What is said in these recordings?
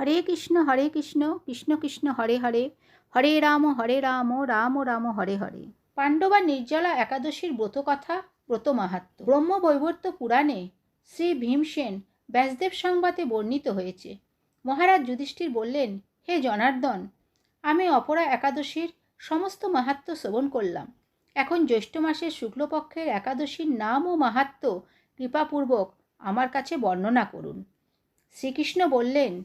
হরে কৃষ্ণ হরে কৃষ্ণ কৃষ্ণ কৃষ্ণ, হরে হরে। হরে রাম হরে রাম রাম রাম, হরে হরে। পাণ্ডবা নির্জলা একাদশীর ব্রত কথা ব্রত মাহাত্ম। ব্রহ্ম বৈবর্ত পুরাণে শ্রী ভীমসেন ব্যাসদেব সংবাদে বর্ণিত হয়েছে। মহারাজ যুধিষ্ঠির বললেন, হে জনার্দন, আমি অপরা একাদশীর সমস্ত মাহাত্ম শ্রবণ করলাম। এখন জ্যৈষ্ঠ মাসের শুক্লপক্ষের একাদশীর নাম ও মাহাত্ম কৃপাপূর্বক আমার কাছে বর্ণনা করুন। শ্রীকৃষ্ণ বললেন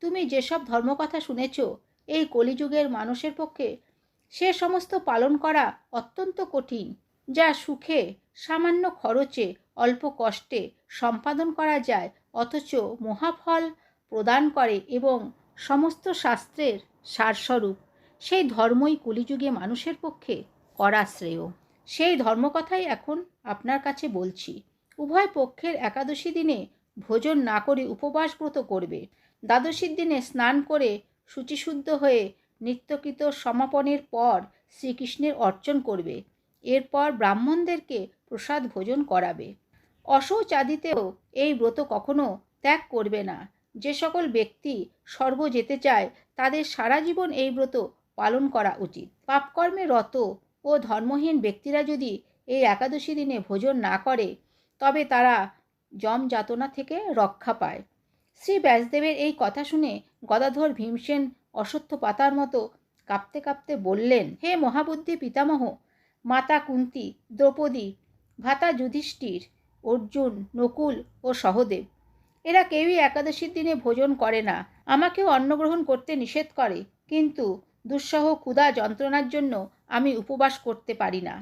তুমি যেসব ধর্মকথা শুনেছ, এই কলিযুগের মানুষের পক্ষে সে সমস্ত পালন করা অত্যন্ত কঠিন, যা সুখে, সামান্য খরচে, অল্প কষ্টে সম্পাদন করা যায়, অথচ মহাফল প্রদান করে এবং সমস্ত শাস্ত্রের সারস্বরূপ। সেই ধর্মই কলিযুগে মানুষের পক্ষে করা শ্রেয়। সেই ধর্মকথাই এখন আপনার কাছে বলছি। উভয় পক্ষের একাদশী দিনে ভোজন না করে উপবাস ব্রত করবে। দ্বাদশীর দিনে স্নান করে শুচিশুদ্ধ হয়ে নিত্যকৃত সমাপনের পর শ্রীকৃষ্ণের অর্চন করবে। এরপর ব্রাহ্মণদেরকে প্রসাদ ভোজন করাবে। অশৌচাদিতেও এই ব্রত কখনো ত্যাগ করবে না। যে সকল ব্যক্তি স্বর্গ যেতে চায়, তাদের সারা জীবন এই ব্রত পালন করা উচিত। পাপকর্মে রত ও ধর্মহীন ব্যক্তিরা যদি এই একাদশী দিনে ভোজন না করে, তবে তারা যম যাতনা থেকে রক্ষা পায়। শ্রী ব্যাসদেবের এই কথা শুনে গদাধর ভীমসেন অসত্য পাতার মতো কাঁপতে কাঁপতে বললেন, হে মহাবুদ্ধি পিতামহ, মাতা কুন্তি, দ্রৌপদী, ভাতা যুধিষ্ঠির, অর্জুন, নকুল ও সহদেব, এরা কেউই একাদশীর দিনে ভোজন করে না। আমাকেও অন্নগ্রহণ করতে নিষেধ করে, কিন্তু দুঃসহ ক্ষুধা যন্ত্রণার জন্য আমি উপবাস করতে পারি না।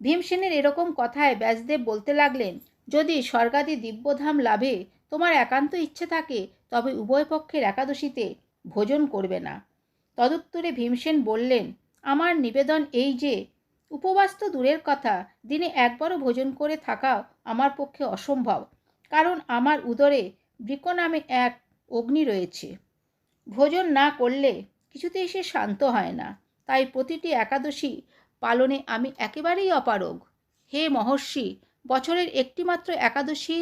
ভীমসেনের এরকম কথায় ব্যাসদেব বলতে লাগলেন, যদি স্বর্গাদি দিব্যধাম লাভে তোমার একান্ত ইচ্ছে থাকে, তবে উভয় পক্ষের একাদশীতে ভোজন করবে না। তদুত্তরে ভীমসেন বললেন, আমার নিবেদন এই যে, উপবাস তো দূরের কথা, দিনে একবারও ভোজন করে থাকা আমার পক্ষে অসম্ভব, কারণ আমার উদরে বৃক নামে এক অগ্নি রয়েছে। ভোজন না করলে কিছুতেই সে শান্ত হয় না, তাই প্রতিটি একাদশী পালনে আমি একেবারেই অপারগ। হে মহর্ষি, বছরের একটিমাত্র একাদশী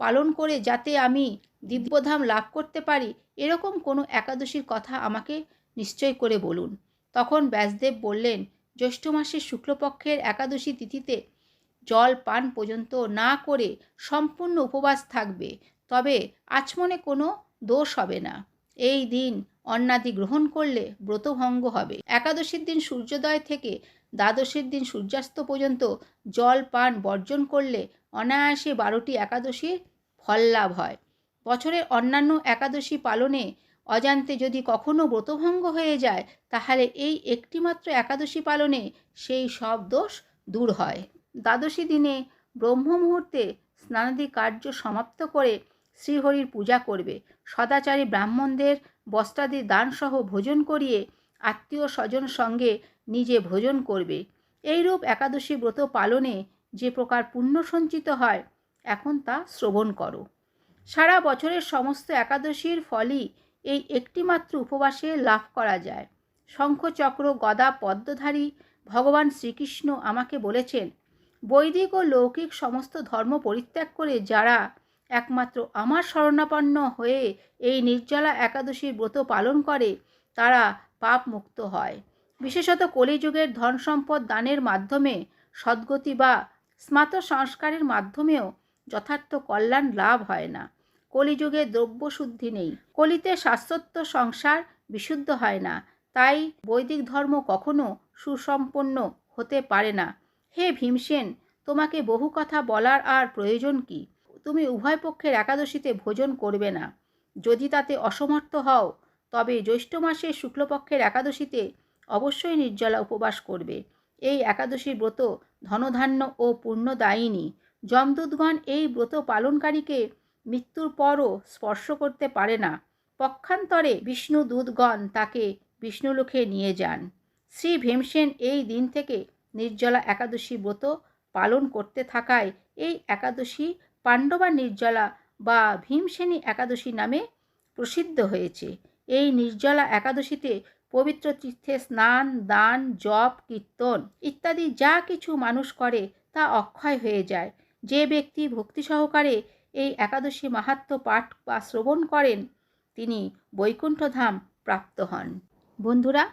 পালন করে যাতে আমি দিব্যধাম লাভ করতে পারি, এরকম কোনো একাদশীর কথা আমাকে নিশ্চয় করে বলুন। তখন ব্যাসদেব বললেন, জ্যৈষ্ঠ মাসের শুক্লপক্ষের একাদশী তিথিতে জল পান পর্যন্ত না করে সম্পূর্ণ উপবাস থাকবে, তবে আচমনে কোনো দোষ হবে না। এই দিন অন্নাদি গ্রহণ করলে ব্রতভঙ্গ হবে। একাদশীর দিন সূর্যোদয় থেকে দ্বাদশীর দিন সূর্যাস্ত পর্যন্ত জল পান বর্জন করলে অনায়াসে বারোটি একাদশীর ফল লাভ হয়। বছরের অন্যান্য একাদশী পালনে অজান্তে যদি কখনো ব্রতভঙ্গ হয়ে যায়, তাহলে এই একটিমাত্র একাদশী পালনে সেই সব দোষ দূর হয়। দ্বাদশী দিনে ব্রহ্ম মুহূর্তে স্নানাদি কার্য সমাপ্ত করে শ্রীহরির পূজা করবে। সদাচারী ব্রাহ্মণদের বস্ত্রাদি দানসহ ভোজন করিয়ে আত্মীয় স্বজন সঙ্গে নিজে ভোজন করবে। এইরূপ একাদশী ব্রত পালনে যে প্রকার পুণ্য সঞ্চিত হয়, এখন তা শ্রবণ করো। সারা বছরের সমস্ত একাদশীর ফলই এই একটিমাত্র উপবাসে লাভ করা যায়। শঙ্খচক্র, গদা, পদ্মধারী ভগবান শ্রীকৃষ্ণ আমাকে বলেছেন, বৈদিক ও লৌকিক সমস্ত ধর্ম পরিত্যাগ করে যারা একমাত্র আমার শরণাপন্ন হয়ে এই নির্জলা একাদশীর ব্রত পালন করে, তারা পাপ মুক্ত হয়। বিশেষত কলিযুগের ধন সম্পদ দানের মাধ্যমে, সদ্গতি বা স্মাত সংস্কারের মাধ্যমেও যথার্থ কল্যাণ লাভ হয় না। কলিযুগে দ্রব্যশুদ্ধি নেই। কলিতে শাশ্বত সংসার বিশুদ্ধ হয় না। তাই বৈদিক ধর্ম কখনো সুসম্পন্ন হতে পারে না। হে ভীমসেন, তোমাকে বহু কথা বলার আর প্রয়োজন কি? তুমি উভয় পক্ষের একাদশীতে ভোজন করবে না। যদি তাতে অসমর্থ হও, তবে জ্যৈষ্ঠ মাসের শুক্লপক্ষের একাদশীতে অবশ্যই নির্জলা উপবাস করবে। এই একাদশীর ব্রত ধনধান্য ও পুণ্যদায়িনী যমদূতগণ এই ব্রত পালনকারীকে মৃত্যুর পরও স্পর্শ করতে পারে না। পক্ষান্তরে বিষ্ণু দূতগণ তাকে বিষ্ণুলোকে নিয়ে যান। শ্রী ভীমসেন এই দিন থেকে নির্জলা একাদশী ব্রত পালন করতে থাকায় এই একাদশী পাণ্ডবা নির্জলা বা ভীমসেনী একাদশী নামে প্রসিদ্ধ হয়েছে। এই নির্জলা একাদশীতে পবিত্র তীর্থে স্নান, দান, জপ, কীর্তন ইত্যাদি যা কিছু মানুষ করে তা অক্ষয় হয়ে যায়। যে ব্যক্তি ভক্তি সহকারে এই একাদশী মাহাত্ম পাঠ বা শ্রবণ করেন, তিনি বৈকুণ্ঠধাম প্রাপ্ত হন। বন্ধুরা,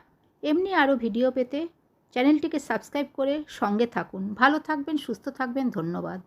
এমনি আরও ভিডিও পেতে চ্যানেলটিকে সাবস্ক্রাইব করে সঙ্গে থাকুন। ভালো থাকবেন, সুস্থ থাকবেন, ধন্যবাদ।